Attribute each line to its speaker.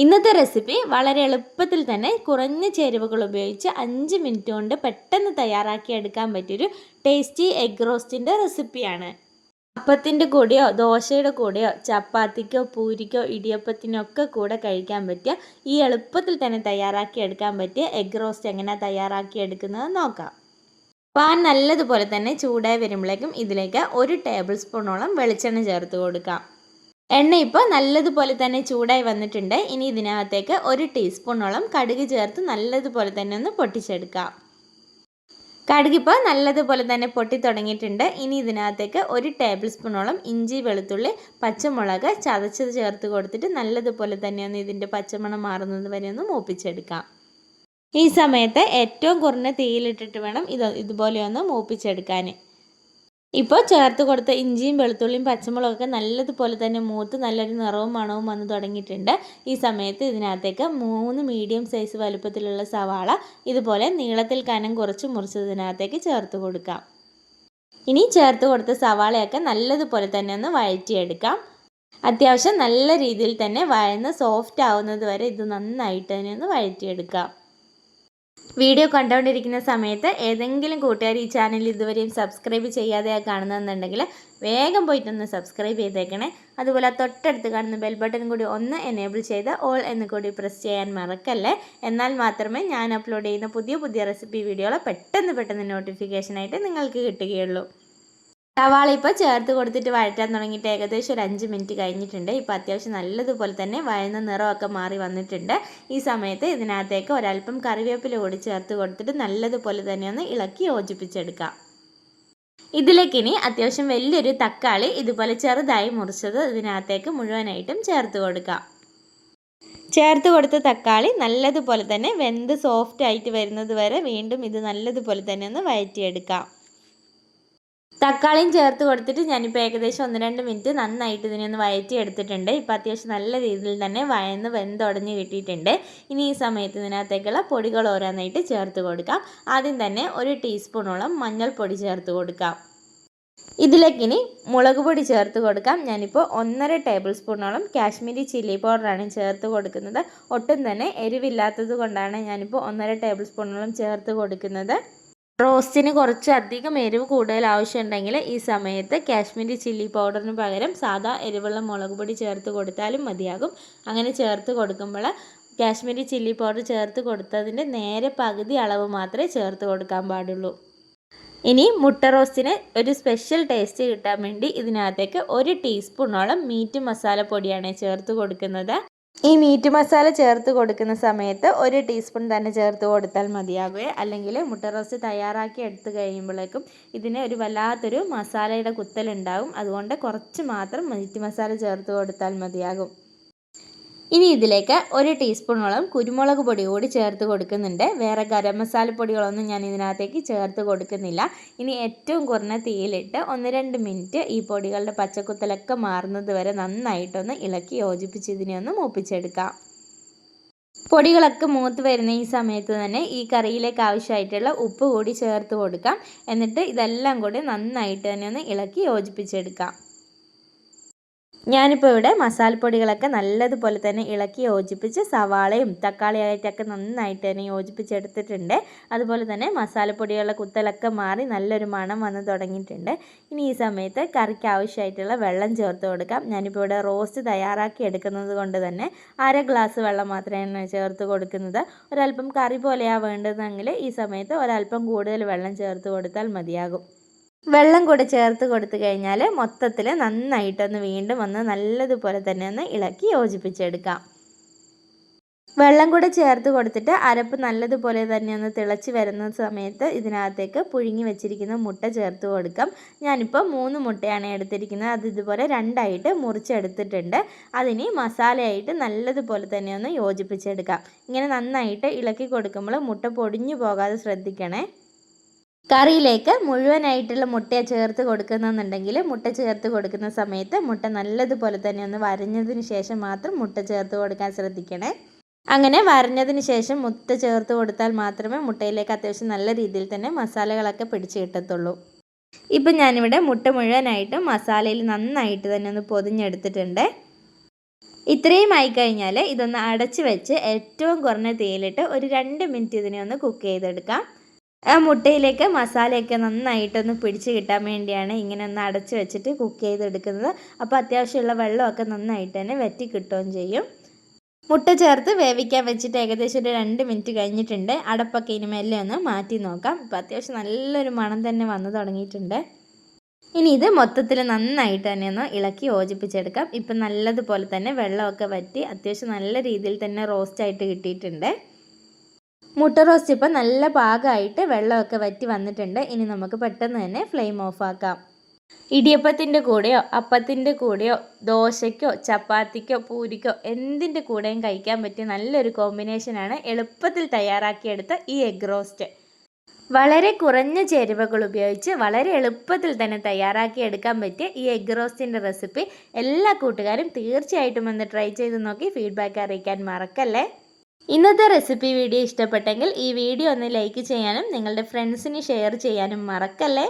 Speaker 1: ഇന്നത്തെ റെസിപ്പി വളരെ എളുപ്പത്തിൽ തന്നെ കുറഞ്ഞ ചേരുവകൾ ഉപയോഗിച്ച് അഞ്ച് മിനിറ്റ് കൊണ്ട് പെട്ടെന്ന് തയ്യാറാക്കി എടുക്കാൻ പറ്റിയൊരു ടേസ്റ്റി എഗ് റോസ്റ്റിന്റെ റെസിപ്പിയാണ്. അപ്പത്തിന്റെ കൂടെയോ ദോശയുടെ കൂടെയോ ചപ്പാത്തിക്കോ പൂരിക്കോ ഇടിയപ്പത്തിനൊക്കെ കൂടെ കഴിക്കാൻ പറ്റിയ ഈ എളുപ്പത്തിൽ തന്നെ തയ്യാറാക്കി എടുക്കാൻ പറ്റിയ എഗ് റോസ്റ്റ് എങ്ങനെ തയ്യാറാക്കി എടുക്കുന്നത് നോക്കാം. പാൻ നല്ലതുപോലെ തന്നെ ചൂടായി വരുമ്പോഴേക്കും ഇതിലേക്ക് ഒരു ടേബിൾ സ്പൂണോളം വെളിച്ചെണ്ണ ചേർത്ത് കൊടുക്കാം. എണ്ണ ഇപ്പോൾ നല്ലതുപോലെ തന്നെ ചൂടായി വന്നിട്ടുണ്ട്. ഇനി ഇതിനകത്തേക്ക് ഒരു ടീസ്പൂണോളം കടുക് ചേർത്ത് നല്ലതുപോലെ തന്നെ ഒന്ന് പൊട്ടിച്ചെടുക്കാം. കടുകിപ്പോൾ നല്ലതുപോലെ തന്നെ പൊട്ടി തുടങ്ങിയിട്ടുണ്ട്. ഇനി ഇതിനകത്തേക്ക് ഒരു ടേബിൾ സ്പൂണോളം ഇഞ്ചി വെളുത്തുള്ളി പച്ചമുളക് ചതച്ചത് ചേർത്ത് കൊടുത്തിട്ട് നല്ലതുപോലെ തന്നെ ഒന്ന് ഇതിന്റെ പച്ചമണം മാറുന്നത് വരെ ഒന്ന് മൂപ്പിച്ചെടുക്കാം. ഈ സമയത്ത് ഏറ്റവും കുറഞ്ഞ തീയിലിട്ടിട്ട് വേണം ഇത് ഇതുപോലെ ഒന്ന് മൂപ്പിച്ചെടുക്കാൻ ഇപ്പോൾ ചേർത്ത് കൊടുത്ത ഇഞ്ചിയും വെളുത്തുള്ളിയും പച്ചമുളകൊക്കെ നല്ലതുപോലെ തന്നെ മൂത്ത് നല്ലൊരു നിറവും മണവും വന്ന് തുടങ്ങിയിട്ടുണ്ട്. ഈ സമയത്ത് ഇതിനകത്തേക്ക് മൂന്ന് മീഡിയം സൈസ് വലുപ്പത്തിലുള്ള സവാള ഇതുപോലെ നീളത്തിൽ കനം കുറച്ച് മുറിച്ചതിനകത്തേക്ക് ചേർത്ത് കൊടുക്കാം. ഇനി ചേർത്ത് കൊടുത്ത സവാളയൊക്കെ നല്ലതുപോലെ തന്നെ ഒന്ന് വഴറ്റിയെടുക്കാം. അത്യാവശ്യം നല്ല രീതിയിൽ തന്നെ വഴന്ന് സോഫ്റ്റ് ആവുന്നത് വരെ ഇത് നന്നായിട്ട് തന്നെ ഒന്ന് വഴറ്റിയെടുക്കാം. വീഡിയോ കണ്ടുകൊണ്ടിരിക്കുന്ന സമയത്ത് ഏതെങ്കിലും കൂട്ടുകാർ ഈ ചാനൽ ഇതുവരെയും സബ്സ്ക്രൈബ് ചെയ്യാതെ കാണുന്നതെന്നുണ്ടെങ്കിൽ വേഗം പോയിട്ടൊന്ന് സബ്സ്ക്രൈബ് ചെയ്തേക്കണേ. അതുപോലെ തൊട്ടടുത്ത് കാണുന്ന ബെൽ ബട്ടൺ കൂടി ഒന്ന് എനേബിൾ ചെയ്ത് ഓൾ എന്ന് കൂടി പ്രസ് ചെയ്യാൻ മറക്കല്ലേ. എന്നാൽ മാത്രമേ ഞാൻ അപ്ലോഡ് ചെയ്യുന്ന പുതിയ പുതിയ റെസിപ്പി വീഡിയോകളെ പെട്ടെന്ന് പെട്ടെന്ന് നോട്ടിഫിക്കേഷനായിട്ട് നിങ്ങൾക്ക് കിട്ടുകയുള്ളൂ. സവാള ഇപ്പോൾ ചേർത്ത് കൊടുത്തിട്ട് വഴറ്റാൻ തുടങ്ങിയിട്ട് ഏകദേശം ഒരു അഞ്ച് മിനിറ്റ് കഴിഞ്ഞിട്ടുണ്ട്. ഇപ്പോൾ അത്യാവശ്യം നല്ലതുപോലെ തന്നെ വഴന്ന നിറമൊക്കെ മാറി വന്നിട്ടുണ്ട്. ഈ സമയത്ത് ഇതിനകത്തേക്ക് ഒരല്പം കറിവേപ്പില കൂടി ചേർത്ത് കൊടുത്തിട്ട് നല്ലതുപോലെ തന്നെ ഒന്ന് ഇളക്കി യോജിപ്പിച്ചെടുക്കാം. ഇതിലേക്ക് ഇനി അത്യാവശ്യം വലിയൊരു തക്കാളി ഇതുപോലെ ചെറുതായി മുറിച്ചത് ഇതിനകത്തേക്ക് മുഴുവനായിട്ടും ചേർത്ത് കൊടുക്കാം. ചേർത്ത് കൊടുത്ത തക്കാളി നല്ലതുപോലെ തന്നെ വെന്ത് സോഫ്റ്റ് ആയിട്ട് വരുന്നത് വരെ വീണ്ടും ഇത് നല്ലതുപോലെ തന്നെ ഒന്ന് വഴറ്റിയെടുക്കാം. തക്കാളിയും ചേർത്ത് കൊടുത്തിട്ട് ഞാനിപ്പോൾ ഏകദേശം ഒന്ന് രണ്ട് മിനിറ്റ് നന്നായിട്ട് ഇതിനെ ഒന്ന് വയറ്റി എടുത്തിട്ടുണ്ട് ഇപ്പോൾ അത്യാവശ്യം നല്ല രീതിയിൽ തന്നെ വയന്ന് വെന്തുടഞ്ഞ് കിട്ടിയിട്ടുണ്ട്. ഇനി ഈ സമയത്ത് ഇതിനകത്തേക്കുള്ള പൊടികൾ ഓരോന്നായിട്ട് ചേർത്ത് കൊടുക്കാം. ആദ്യം തന്നെ ഒരു ടീസ്പൂണോളം മഞ്ഞൾപ്പൊടി ചേർത്ത് കൊടുക്കാം. ഇതിലേക്ക് ഇനി മുളക് പൊടി ചേർത്ത് കൊടുക്കാം. ഞാനിപ്പോൾ ഒന്നര ടേബിൾ സ്പൂണോളം കാശ്മീരി ചില്ലി പൗഡറാണ് ചേർത്ത് കൊടുക്കുന്നത്. ഒട്ടും തന്നെ എരിവില്ലാത്തത് കൊണ്ടാണ് ഞാനിപ്പോൾ ഒന്നര ടേബിൾ സ്പൂണോളം ചേർത്ത് കൊടുക്കുന്നത്. റോസ്റ്റിന് കുറച്ച് അധികം എരിവ് കൂടുതൽ ആവശ്യമുണ്ടെങ്കിൽ ഈ സമയത്ത് കാശ്മീരി ചില്ലി പൗഡറിന് പകരം സാധാ എരിവുള്ള മുളക് പൊടി ചേർത്ത് കൊടുത്താലും മതിയാകും. അങ്ങനെ ചേർത്ത് കൊടുക്കുമ്പോൾ കാശ്മീരി ചില്ലി പൗഡർ ചേർത്ത് കൊടുത്തതിന്റെ നേരെ പകുതി അളവ് മാത്രമേ ചേർത്ത് കൊടുക്കാൻ പാടുള്ളൂ. ഇനി മുട്ട റോസ്റ്റിന് ഒരു സ്പെഷ്യൽ ടേസ്റ്റ് കിട്ടാൻ വേണ്ടി ഇതിനകത്തേക്ക് ഒരു ടീസ്പൂണോളം മീറ്റ് മസാല പൊടിയാണ് ചേർത്ത് കൊടുക്കുന്നത്. ഈ മീറ്റ് മസാല ചേർത്ത് കൊടുക്കുന്ന സമയത്ത് ഒരു ടീസ്പൂൺ തന്നെ ചേർത്ത് കൊടുത്താൽ മതിയാകുക അല്ലെങ്കിൽ മുട്ട റോസ്റ്റ് തയ്യാറാക്കി എടുത്തു കഴിയുമ്പോഴേക്കും ഇതിന് ഒരു വല്ലാത്തൊരു മസാലയുടെ കുത്തലുണ്ടാകും അതുകൊണ്ട് കുറച്ച് മാത്രം മീറ്റ് മസാല ചേർത്ത് കൊടുത്താൽ മതിയാകും. ഇനി ഇതിലേക്ക് ഒരു ടീസ്പൂണോളം കുരുമുളക് പൊടി കൂടി ചേർത്ത് കൊടുക്കുന്നുണ്ട്. വേറെ ഗരം മസാല പൊടികളൊന്നും ഞാൻ ഇതിനകത്തേക്ക് ചേർത്ത് കൊടുക്കുന്നില്ല. ഇനി ഏറ്റവും കുറഞ്ഞ തീയിലിട്ട് ഒന്ന് രണ്ട് മിനിറ്റ് ഈ പൊടികളുടെ പച്ചക്കുത്തലൊക്കെ മാറുന്നത് വരെ നന്നായിട്ടൊന്ന് ഇളക്കി യോജിപ്പിച്ച് ഇതിനെ ഒന്ന് മൂപ്പിച്ചെടുക്കാം. പൊടികളൊക്കെ മൂത്ത് വരുന്ന ഈ സമയത്ത് തന്നെ ഈ കറിയിലേക്ക് ആവശ്യമായിട്ടുള്ള ഉപ്പ് കൂടി ചേർത്ത് കൊടുക്കാം. എന്നിട്ട് ഇതെല്ലാം കൂടി നന്നായിട്ട് തന്നെ ഒന്ന് ഇളക്കി യോജിപ്പിച്ചെടുക്കാം. ഞാനിപ്പോൾ ഇവിടെ മസാലപ്പൊടികളൊക്കെ നല്ലതുപോലെ തന്നെ ഇളക്കി യോജിപ്പിച്ച് സവാളയും തക്കാളിയായിട്ടൊക്കെ നന്നായിട്ട് തന്നെ യോജിപ്പിച്ചെടുത്തിട്ടുണ്ട്. അതുപോലെ തന്നെ മസാലപ്പൊടികളുടെ കുത്തലൊക്കെ മാറി നല്ലൊരു മണം വന്ന് തുടങ്ങിയിട്ടുണ്ട്. ഇനി ഈ സമയത്ത് കറിക്ക് ആവശ്യമായിട്ടുള്ള വെള്ളം ചേർത്ത് കൊടുക്കാം. ഞാനിപ്പോൾ ഇവിടെ റോസ്റ്റ് തയ്യാറാക്കി എടുക്കുന്നത് കൊണ്ട് തന്നെ അര ഗ്ലാസ് വെള്ളം മാത്രമേ ചേർത്ത് കൊടുക്കുന്നത്. ഒരല്പം കറി പോലെയാണ് വേണ്ടതെങ്കിൽ ഈ സമയത്ത് ഒരല്പം കൂടുതൽ വെള്ളം ചേർത്ത് കൊടുത്താൽ മതിയാകും. വെള്ളം കൂടെ ചേർത്ത് കൊടുത്തു കഴിഞ്ഞാൽ മൊത്തത്തിൽ നന്നായിട്ടൊന്ന് വീണ്ടും ഒന്ന് നല്ലതുപോലെ തന്നെ ഒന്ന് ഇളക്കി യോജിപ്പിച്ചെടുക്കാം. വെള്ളം കൂടെ ചേർത്ത് കൊടുത്തിട്ട് അരപ്പ് നല്ലതുപോലെ തന്നെ ഒന്ന് തിളച്ച് വരുന്ന സമയത്ത് ഇതിനകത്തേക്ക് പുഴുങ്ങി വെച്ചിരിക്കുന്ന മുട്ട ചേർത്ത് കൊടുക്കാം. ഞാനിപ്പോൾ മൂന്ന് മുട്ടയാണ് എടുത്തിരിക്കുന്നത്. അത് ഇതുപോലെ രണ്ടായിട്ട് മുറിച്ചെടുത്തിട്ടുണ്ട്. അതിന് മസാലയായിട്ട് നല്ലതുപോലെ തന്നെ ഒന്ന് യോജിപ്പിച്ചെടുക്കാം. ഇങ്ങനെ നന്നായിട്ട് ഇളക്കി കൊടുക്കുമ്പോൾ മുട്ട പൊടിഞ്ഞു പോകാതെ ശ്രദ്ധിക്കണേ. കറിയിലേക്ക് മുഴുവനായിട്ടുള്ള മുട്ട ചേർത്ത് കൊടുക്കുന്നുണ്ടെങ്കിൽ മുട്ട ചേർത്ത് കൊടുക്കുന്ന സമയത്ത് മുട്ട നല്ലതുപോലെ തന്നെ ഒന്ന് വരഞ്ഞതിന് ശേഷം മാത്രം മുട്ട ചേർത്ത് കൊടുക്കാൻ ശ്രദ്ധിക്കണേ. അങ്ങനെ വരഞ്ഞതിന് ശേഷം മുട്ട ചേർത്ത് കൊടുത്താൽ മാത്രമേ മുട്ടയിലേക്ക് അത്യാവശ്യം നല്ല രീതിയിൽ തന്നെ മസാലകളൊക്കെ പിടിച്ച് കിട്ടത്തുള്ളൂ. ഇപ്പം ഞാനിവിടെ മുട്ട മുഴുവനായിട്ട് മസാലയിൽ നന്നായിട്ട് തന്നെ ഒന്ന് പൊതിഞ്ഞെടുത്തിട്ടുണ്ട്. ഇത്രയും ആയിക്കഴിഞ്ഞാൽ ഇതൊന്ന് അടച്ച് വെച്ച് ഏറ്റവും കുറഞ്ഞ തീയിലിട്ട് ഒരു രണ്ട് മിനിറ്റ് ഇതിനെ ഒന്ന് കുക്ക് ചെയ്തെടുക്കാം. ആ മുട്ടയിലേക്ക് മസാലയൊക്കെ നന്നായിട്ടൊന്ന് പിടിച്ച് കിട്ടാൻ വേണ്ടിയാണ് ഇങ്ങനെ ഒന്ന് അടച്ച് വെച്ചിട്ട് കുക്ക് ചെയ്തെടുക്കുന്നത്. അപ്പോൾ അത്യാവശ്യമുള്ള വെള്ളമൊക്കെ നന്നായിട്ട് തന്നെ വറ്റി കിട്ടുകയും ചെയ്യും. മുട്ട ചേർത്ത് വേവിക്കാൻ വെച്ചിട്ട് ഏകദേശം ഒരു രണ്ട് മിനിറ്റ് കഴിഞ്ഞിട്ടുണ്ട്. അടപ്പൊക്കെ ഇനി മെല്ലെ ഒന്ന് മാറ്റി നോക്കാം. ഇപ്പോൾ അത്യാവശ്യം നല്ലൊരു മണം തന്നെ വന്നു തുടങ്ങിയിട്ടുണ്ട്. ഇനി ഇത് മൊത്തത്തിൽ നന്നായിട്ട് തന്നെ ഒന്ന് ഇളക്കി യോജിപ്പിച്ചെടുക്കാം. ഇപ്പം നല്ലതുപോലെ തന്നെ വെള്ളമൊക്കെ വറ്റി അത്യാവശ്യം നല്ല രീതിയിൽ തന്നെ റോസ്റ്റായിട്ട് കിട്ടിയിട്ടുണ്ട്. മുട്ട റോസ്റ്റ് ഇപ്പം നല്ല പാകമായിട്ട് വെള്ളമൊക്കെ വറ്റി വന്നിട്ടുണ്ട്. ഇനി നമുക്ക് പെട്ടെന്ന് തന്നെ ഫ്ലെയിം ഓഫാക്കാം ഇടിയപ്പത്തിന്റെ കൂടെയോ അപ്പത്തിന്റെ കൂടെയോ ദോശയ്ക്കോ ചപ്പാത്തിക്കോ പൂരിക്കോ എന്തിന്റെ കൂടെയും കഴിക്കാൻ പറ്റിയ നല്ലൊരു കോമ്പിനേഷനാണ് എളുപ്പത്തിൽ തയ്യാറാക്കിയെടുത്ത ഈ എഗ് റോസ്റ്റ് വളരെ കുറഞ്ഞ ചേരുവകൾ ഉപയോഗിച്ച് വളരെ എളുപ്പത്തിൽ തന്നെ തയ്യാറാക്കി എടുക്കാൻ പറ്റിയ ഈ എഗ് റോസ്റ്റിന്റെ റെസിപ്പി എല്ലാ കൂട്ടുകാരും തീർച്ചയായിട്ടും ഒന്ന് ട്രൈ ചെയ്ത് നോക്കി ഫീഡ്ബാക്ക് അറിയിക്കാൻ മറക്കല്ലേ? ഇന്നത്തെ റെസിപ്പി വീഡിയോ ഇഷ്ടപ്പെട്ടെങ്കിൽ ഈ വീഡിയോ ഒന്ന് ലൈക്ക് ചെയ്യാനും നിങ്ങളുടെ ഫ്രണ്ട്സിന് ഷെയർ ചെയ്യാനും മറക്കല്ലേ?